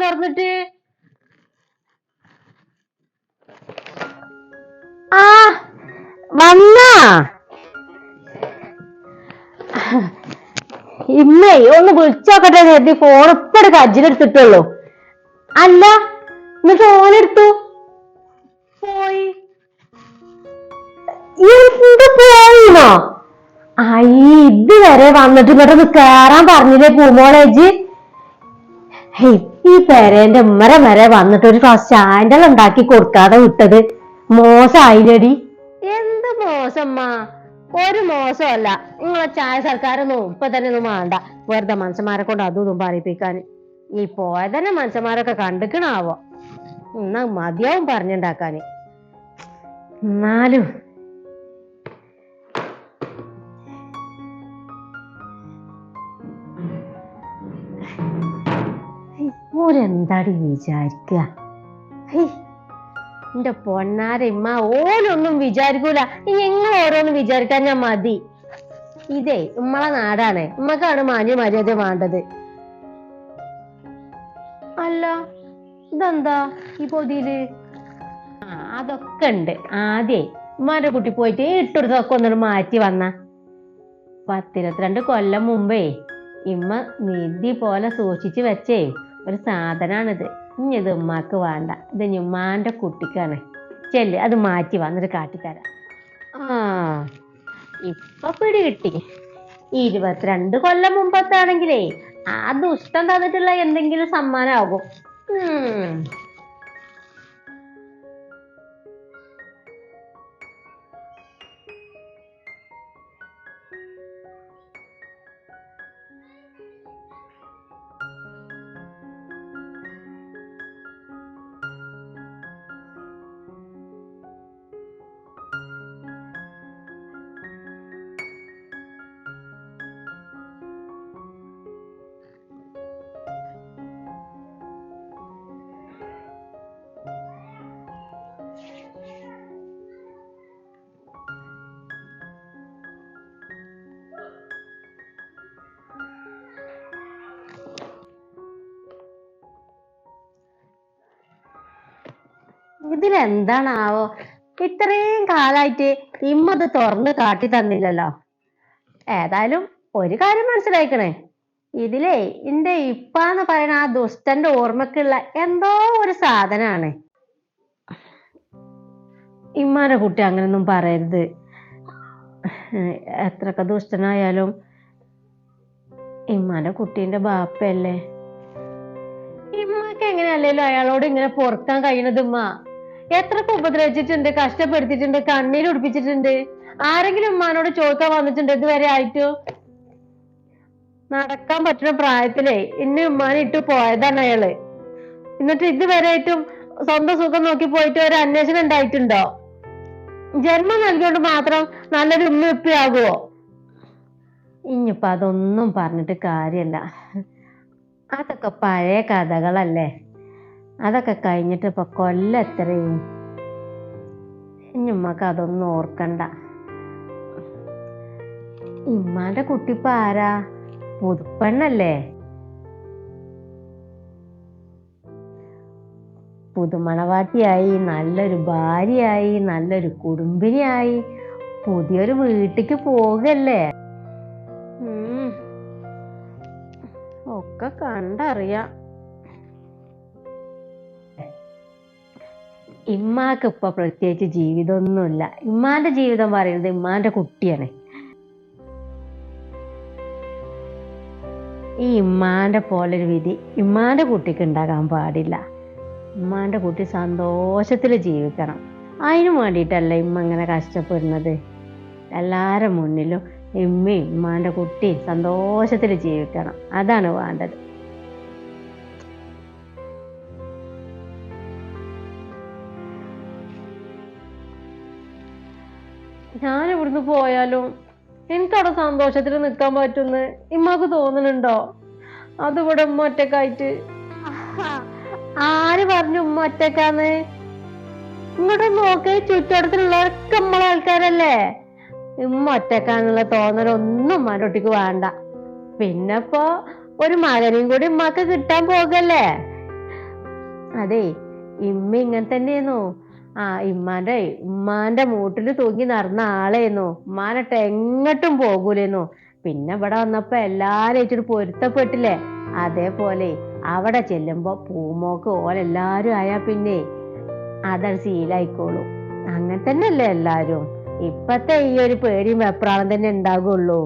തുറന്നിട്ട് ആ വന്നാ. ഇമ്മേ ഒന്ന് വിളിച്ചോക്കട്ടെ കരുതി ഫോൺ കജിൽ കജ്ജിലെടുത്തിട്ടുള്ളൂ അല്ല എന്നിട്ട് ഓനെടുത്തു പോയി. അയ്യ ഇതുവരെ വന്നിട്ട് ഇവിടെ കേറാൻ പറഞ്ഞില്ലേ പൂമോളേജ്? ഈ പേരേന്റെ ഉമ്മര വരെ വന്നിട്ട് ഒരു ക്ലാസ് ചാൻഡൽ ഉണ്ടാക്കി കൊടുക്കാതെ വിട്ടത്. മോശമായില്ലടി എന്ത് മോശമ്മ? ഒരു മോശമല്ല. നിങ്ങളെ ചായ സർക്കാരൊന്നും ഇപ്പൊ തന്നെ ഒന്നും വേണ്ട. വെറുതെ മനുഷ്യന്മാരെ കൊണ്ട് അതും ഇതും പറയിപ്പിക്കാൻ ഈ പോയതന്നെ മനുഷ്യന്മാരൊക്കെ കണ്ടിക്കണാവോ? എന്നാ മതിയാവും പറഞ്ഞുണ്ടാക്കാന്. എന്നാലും ഓരെന്താടി വിചാരിക്കുക എന്റെ പൊന്നാരമ്മ ഓലൊന്നും വിചാരിക്കൂല. ഇനി എങ്ങനെ ഓരോന്നും വിചാരിക്കാൻ ഞാൻ മതി. ഇതേ ഉമ്മളെ നാടാണ്. ഉമ്മക്കാണ് മാന്യ മര്യാദ വേണ്ടത്. അല്ല ഇതെന്താ ഈ പൊതിയിൽ? ആ അതൊക്കെ ഉണ്ട്. ആദ്യേ ഉമ്മാന്റെ കുട്ടി പോയിട്ട് ഇട്ടെടുത്തൊക്കെ ഒന്നിട്ട് മാറ്റി വന്ന. പത്തിരുപത്തിരണ്ട് കൊല്ലം മുമ്പേ ഇമ്മ നിധി പോലെ സൂക്ഷിച്ചു വെച്ചേ. ഒരു സാധനമാണിത് ഇനി ഇത് ഉമ്മാക്ക് വേണ്ട. ഇത് ഇനി ഉമ്മാന്റെ കുട്ടിക്കാണ്. ചെല്ല് അത് മാറ്റി വന്നിട്ട് കാട്ടിത്തരാം. ആ ഇപ്പൊ പിടി കിട്ടി. ഇരുപത്തിരണ്ട് കൊല്ലം മുമ്പത്താണെങ്കിലേ ആ ദുഷ്ടം തന്നിട്ടുള്ള എന്തെങ്കിലും സമ്മാനാകും ഇതിലെന്താണാവോ? ഇത്രയും കാലായിട്ട് ഇമ്മത് തുറന്നു കാട്ടി തന്നില്ലല്ലോ. ഏതായാലും ഒരു കാര്യം മനസ്സിലാക്കണേ ഇതിലേ എന്റെ ഇപ്പാന്ന് പറയുന്ന ആ ദുഷ്ടന്റെ ഓർമ്മക്കുള്ള എന്തോ ഒരു സാധനാണ്. ഇമ്മാന്റെ കുട്ടി അങ്ങനൊന്നും പറയരുത്. എത്രയൊക്കെ ദുഷ്ടനായാലും ഇമ്മാന്റെ കുട്ടീന്റെ ബാപ്പയല്ലേ? ഇമ്മക്ക് എങ്ങനെയല്ലല്ലോ അയാളോട് ഇങ്ങനെ പൊറുക്കാൻ കഴിയണത് ഉമ്മ എത്രക്ക് ഉപദ്രവിച്ചിട്ടുണ്ട് കഷ്ടപ്പെടുത്തിയിട്ടുണ്ട് കണ്ണീര് ഉടിപ്പിച്ചിട്ടുണ്ട്. ആരെങ്കിലും ഉമ്മാനോട് ചോദിക്കാൻ വന്നിട്ടുണ്ട് ഇതുവരെ ആയിട്ടു നടക്കാൻ പറ്റുന്ന പ്രായത്തിലേ ഇന്ന് ഉമ്മാനെ ഇട്ട് പോയതാണ് അയാൾ. എന്നിട്ട് ഇതുവരെ ആയിട്ടും സ്വന്തം സുഖം നോക്കി പോയിട്ട് ഒരു അന്വേഷണം ഉണ്ടായിട്ടുണ്ടോ ജന്മം നൽകിയോണ്ട് മാത്രം നല്ലൊരു ഉമ്മ ഉപ്പിയാകുവോ? ഇനിയിപ്പൊ അതൊന്നും പറഞ്ഞിട്ട് കാര്യല്ല. അതൊക്കെ പഴയ കഥകളല്ലേ? അതൊക്കെ കഴിഞ്ഞിട്ട് ഇപ്പൊ കൊല്ലം എത്രയും ഇനിമ്മക്ക് അതൊന്നും ഓർക്കണ്ട. ഇമ്മാന്റെ കുട്ടിപ്പ ആരാ? പുതുപ്പെണ്ണല്ലേ? പുതുമണവാട്ടിയായി നല്ലൊരു ഭാര്യയായി നല്ലൊരു കുടുംബിനിയായി പുതിയൊരു വീട്ടിക്ക് പോകല്ലേ. ഒക്കെ കണ്ടറിയാം. ഇമ്മാക്ക് ഇപ്പൊ പ്രത്യേകിച്ച് ജീവിതമൊന്നുമില്ല ഇമ്മാന്റെ ജീവിതം പറയുന്നത് ഇമ്മാന്റെ കുട്ടിയാണ്. ഈ ഇമ്മാന്റെ പോലൊരു വിധി ഇമ്മാന്റെ കുട്ടിക്ക് ഉണ്ടാകാൻ പാടില്ല. ഇമ്മാന്റെ കുട്ടി സന്തോഷത്തിൽ ജീവിക്കണം. അതിനു വേണ്ടിയിട്ടല്ല ഇമ്മ ഇങ്ങനെ കഷ്ടപ്പെടുന്നത്? എല്ലാവരുടെ മുന്നിലും ഇമ്മയും ഇമ്മാന്റെ കുട്ടിയും സന്തോഷത്തിൽ ജീവിക്കണം. അതാണ് വേണ്ടത്. ഇവിടുന്ന് പോയാലും എനിക്കവിടെ സന്തോഷത്തിൽ നിൽക്കാൻ പറ്റുന്ന് ഇമ്മക്ക് തോന്നുന്നുണ്ടോ അതിവിടെ ഉമ്മ ഒറ്റക്കായിട്ട് ആര് പറഞ്ഞു ഉമ്മ ഒറ്റക്കാന്ന് ഇങ്ങോട്ട് നോക്കി ചുറ്റോടത്തിലുള്ളവരൊക്കെ നമ്മളെ ആൾക്കാരല്ലേ? ഉമ്മ ഒറ്റക്കാന്നുള്ള തോന്നലൊന്നും ഉമ്മാന്റെ വേണ്ട. പിന്നെപ്പോ ഒരു മകനെയും കൂടി ഉമ്മാക്ക് കിട്ടാൻ പോകല്ലേ അതെ ഇമ്മ ഇങ്ങനെ തന്നെയായിരുന്നു. ആ ഇമ്മാന്റെ ഉമ്മാന്റെ മൂട്ടിൽ തൂങ്ങി നടന്ന ആളേന്നു. ഉമ്മാനിട്ട് എങ്ങോട്ടും പോകൂലേന്നു. പിന്നെ ഇവിടെ വന്നപ്പോ എല്ലാരും ഏറ്റിട്ട് പൊരുത്തപ്പെട്ടില്ലേ? അതേപോലെ അവിടെ ചെല്ലുമ്പോ പൂമോക്ക് ഓലെല്ലാരും ആയാ പിന്നെ അതത് ശീലായിക്കോളൂ. അങ്ങനെ തന്നെയല്ലേ എല്ലാരും. ഇപ്പത്തെ ഈ ഒരു പേടിയും വെപ്രാളം തന്നെ ഉണ്ടാകുള്ളൂ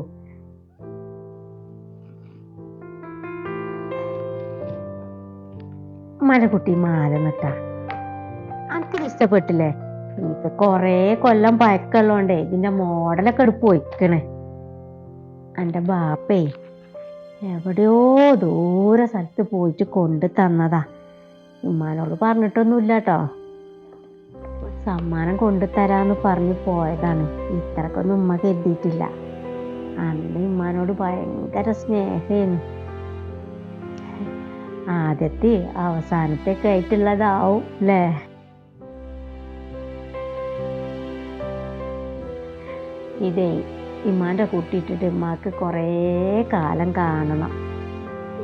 മഴക്കുട്ടി മാല നിട്ടാ. അനക്കിത് ഇഷ്ടപ്പെട്ടില്ലേ ഇത് കൊറേ കൊല്ലം പഴക്കമുള്ളോണ്ടേ ഇതിന്റെ മോഡലൊക്കെ എടുപ്പ് പോയിക്കണേ. എന്റെ ബാപ്പേ എവിടെയോ ദൂരെ സ്ഥലത്ത് പോയിട്ട് കൊണ്ടു തന്നതാ. ഉമ്മാനോട് പറഞ്ഞിട്ടൊന്നുമില്ല കേട്ടോ സമ്മാനം കൊണ്ടുതരാന്ന് പറഞ്ഞു പോയതാണ്. ഇത്രക്കൊന്നും ഉമ്മ കരുതിയിട്ടില്ല. അന്ന് ഉമ്മാനോട് ഭയങ്കര സ്നേഹമായിരുന്നു ആദ്യത്തെ അവസാനത്തെ ആയിട്ടുള്ളതാവും അല്ലേ ഇതേ ഇമ്മാന്റെ കൂട്ടിയിട്ടിട്ട് ഇമ്മാക്ക് കുറേ കാലം കാണണം.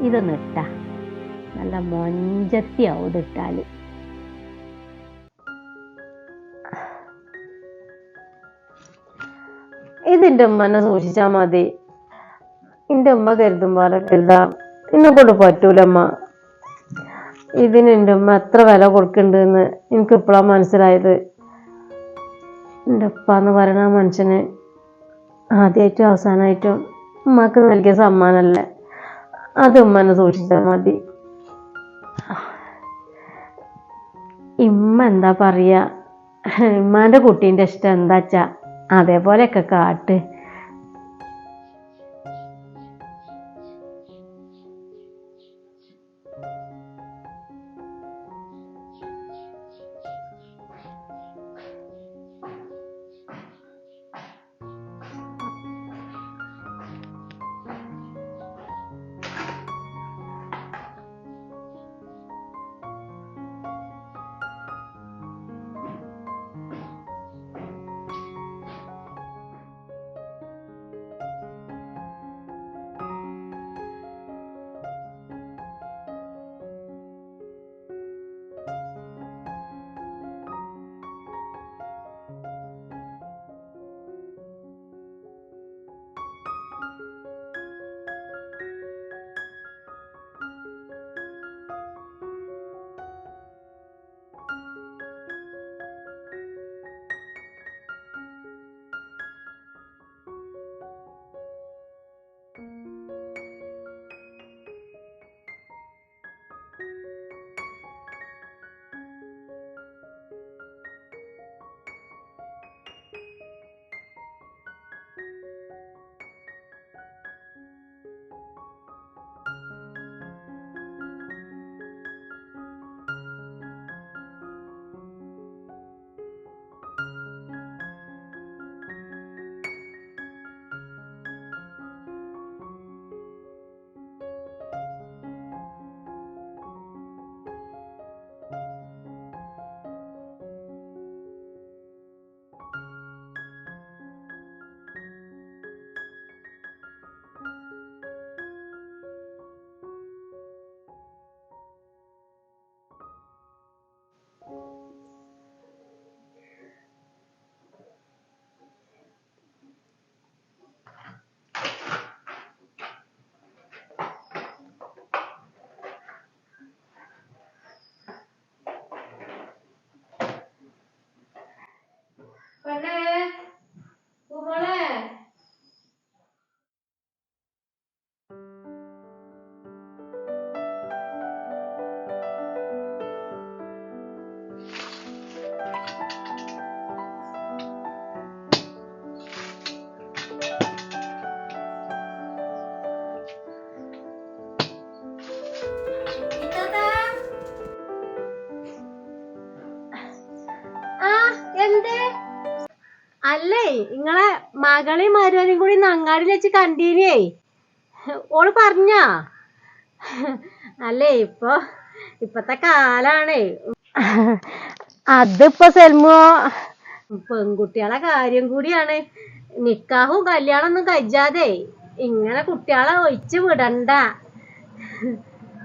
ഇതൊന്ന് ഇട്ടാ. നല്ല മൊഞ്ചത്തിയാവും ഇതിട്ടാൽ ഇതിന്റെ ഉമ്മനെ സൂക്ഷിച്ചാൽ മതി. എന്റെ ഉമ്മ കരുതും പോലെ കരുതാം എന്നെ കൊണ്ട് പറ്റൂലമ്മ. ഇതിന് എന്റെ ഉമ്മ എത്ര വില കൊടുക്കണ്ടെന്ന് എനിക്ക് ഇപ്പോഴാണ് മനസ്സിലായത്. എന്റെ ഉപ്പ എന്ന് പറയുന്ന മനുഷ്യന് ആദ്യമായിട്ടും അവസാനമായിട്ടും ഉമ്മക്ക് നൽകിയ സമ്മാനമല്ലേ? അത് ഉമ്മനെ സൂക്ഷിച്ചാൽ മതി. ഇമ്മ എന്താ പറയുക ഉമ്മാന്റെ കുട്ടീന്റെ ഇഷ്ടം എന്താച്ചാ? അതേപോലെയൊക്കെ കാട്ട്. ആ മകളെയും മരുവനും കൂടി നങ്ങാടിൽ വെച്ച് കണ്ടീനേ ഓൾ പറഞ്ഞാ? അല്ലേ ഇപ്പൊ ഇപ്പത്തെ കാലാണേ. അതിപ്പോ സെൽമോ? പെൺകുട്ടികളെ കാര്യം കൂടിയാണ്. നിക്കാഹും കല്യാണം ഒന്നും കഴിച്ചാതെ ഇങ്ങനെ കുട്ടികളെ ഒഴിച്ച് വിടണ്ട.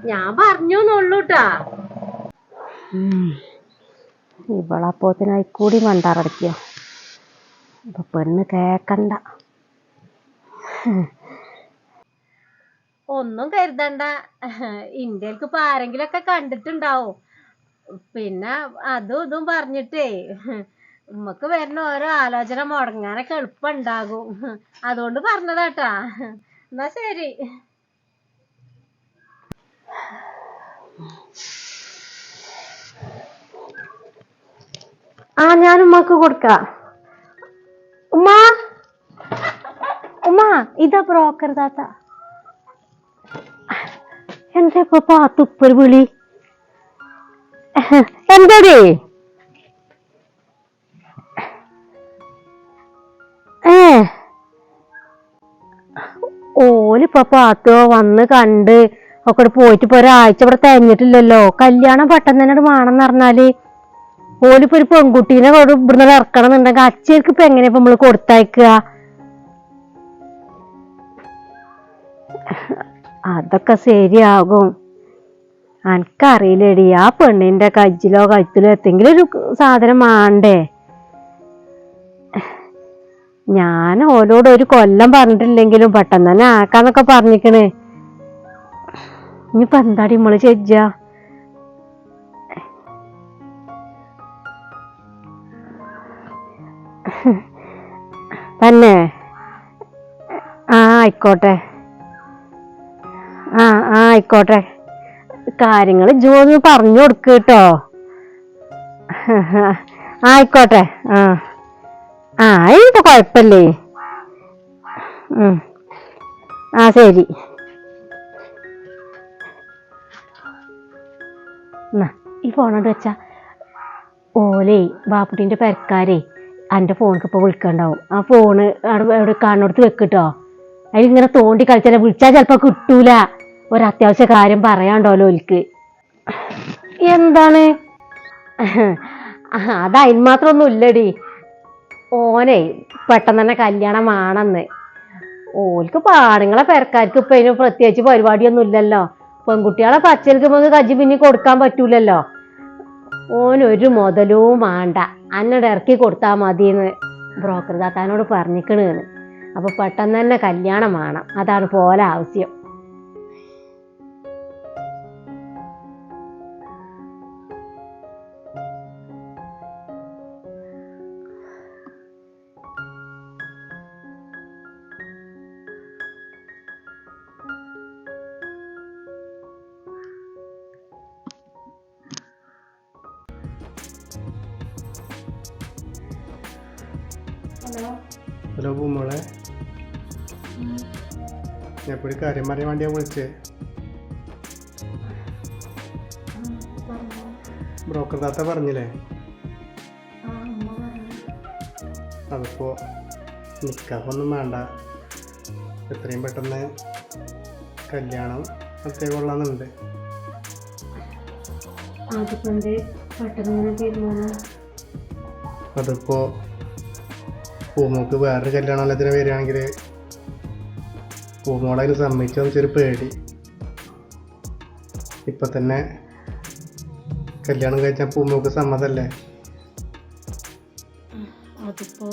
ഞാൻ പറഞ്ഞുന്നുള്ളൂട്ടാ ഇവളപ്പോത്തിനായി കൂടി മണ്ടാറടക്കിയോ ഇപ്പൊ പെണ്ണ് കേക്കണ്ട. ഒന്നും കരുതണ്ട. ഇന്ത്യയ്ക്ക് ഇപ്പൊ ആരെങ്കിലൊക്കെ കണ്ടിട്ടുണ്ടാവും. പിന്നെ അതും ഇതും പറഞ്ഞിട്ടേ നമുക്ക് വരുന്ന ഓരോ ആലോചന മുടങ്ങാനൊക്കെ എളുപ്പമുണ്ടാകും. അതുകൊണ്ട് പറഞ്ഞതാട്ടാ. എന്നാ ശരി. ആ ഞാൻ ഉമ്മക്ക് കൊടുക്കാം. ഉമ്മ. ഉമ്മ ഇതാ ബ്രോക്കർ താത്ത എന്താ ഇപ്പൊ പാത്തുപ്പൊരു വിളി? എന്താ ഓലിപ്പോ പാത്തോ വന്ന് കണ്ട് ഒക്കെ പോയിട്ട് ഇപ്പൊ ഒരാഴ്ച ഇവിടെ തേഞ്ഞിട്ടില്ലല്ലോ കല്യാണം പെട്ടെന്ന് തന്നെ വേണം എന്ന് പറഞ്ഞാൽ ഓലിപ്പോ ഒരു പെൺകുട്ടീനെ ഇവിടെ ഇവിടുന്ന് ഇറക്കണം എന്നുണ്ടെങ്കിൽ അച്ഛർക്ക് ഇപ്പൊ എങ്ങനെയാ നമ്മൾ കൊടുത്തയക്കുക? അതൊക്കെ ശരിയാകും. അനക്കറിയില്ലടി ആ പെണ്ണിന്റെ കജ്ജിലോ കഴുത്തിലോ എന്തെങ്കിലും ഒരു സാധനം വേണ്ടേ ഞാൻ ഓലോട് ഒരു കൊല്ലം പറഞ്ഞിട്ടില്ലെങ്കിലും പെട്ടെന്ന് തന്നെ ആക്കാന്നൊക്കെ പറഞ്ഞിക്കണേ. ഇനിയിപ്പൊ എന്താടി നമ്മൾ ചെജ്ജ തന്നെ. ആ ആയിക്കോട്ടെ. ആ ആ ആയിക്കോട്ടെ. കാര്യങ്ങൾ ജോന്ന് പറഞ്ഞു കൊടുക്ക് കേട്ടോ. ആയിക്കോട്ടെ. ആ. ആ ഇത് കുഴപ്പമില്ലേ. ആ ശരി. ഈ ഫോണോട് വെച്ചാ. ഓലേ ബാപ്പുട്ടിന്റെ പെരക്കാരേ. എന്റെ ഫോണിക്ക് ഇപ്പോൾ വിളിക്കണ്ടാവും. ആ ഫോണ് അവിടെ എവിടെ കാണുന്നിടത്ത് അതിൽ അതിലിങ്ങനെ തോണ്ടി കളിച്ചാൽ വിളിച്ചാൽ ചിലപ്പോൾ കിട്ടൂല. ഒരത്യാവശ്യ കാര്യം പറയാണ്ടോലോ ഒലിക്ക് എന്താണ്? അത് അതിന് മാത്രമൊന്നും ഇല്ലടി ഓനെ പെട്ടെന്ന് തന്നെ കല്യാണം വേണമെന്ന് ഓൽക്ക് പാടുങ്ങളെ പെരക്കാർക്ക് ഇപ്പൊ അതിന് പ്രത്യേകിച്ച് പരിപാടിയൊന്നും ഇല്ലല്ലോ പെൺകുട്ടികളെ പച്ചൽക്ക് നമുക്ക് കജ്ജി പിന്നെ കൊടുക്കാൻ പറ്റൂലല്ലോ. ഓനൊരു മുതലും വേണ്ട. അന്നോട് ഇറക്കി കൊടുത്താൽ മതിയെന്ന് ബ്രോക്കർ താത്താനോട് പറഞ്ഞിക്കണേന്ന് അപ്പോൾ പെട്ടെന്ന് തന്നെ കല്യാണം വേണം. അതാണ് പോലെ ആവശ്യം. ഞാൻ ഇപ്പോൾ ഒരു കാര്യം പറയാൻ വേണ്ടിയാ വിളിച്ചേ. ബ്രോക്കർ താത്ത പറഞ്ഞില്ലേ? അതിപ്പോ നിക്കാഹൊന്നും വേണ്ട. എത്രയും പെട്ടെന്ന് കല്യാണം നടത്തിയ കൊള്ളാന്നുണ്ട്. അതിപ്പോ പൂമോക്ക് വേറൊരു കല്യാണത്തിന് വരികയാണെങ്കിൽ പൂമോളെ അതിന് സമ്മതിച്ചോ വെച്ചൊരു പേടി. ഇപ്പൊ തന്നെ കല്യാണം കഴിച്ചാൽ പൂമോക്ക് സമ്മതല്ലേ? അതിപ്പോ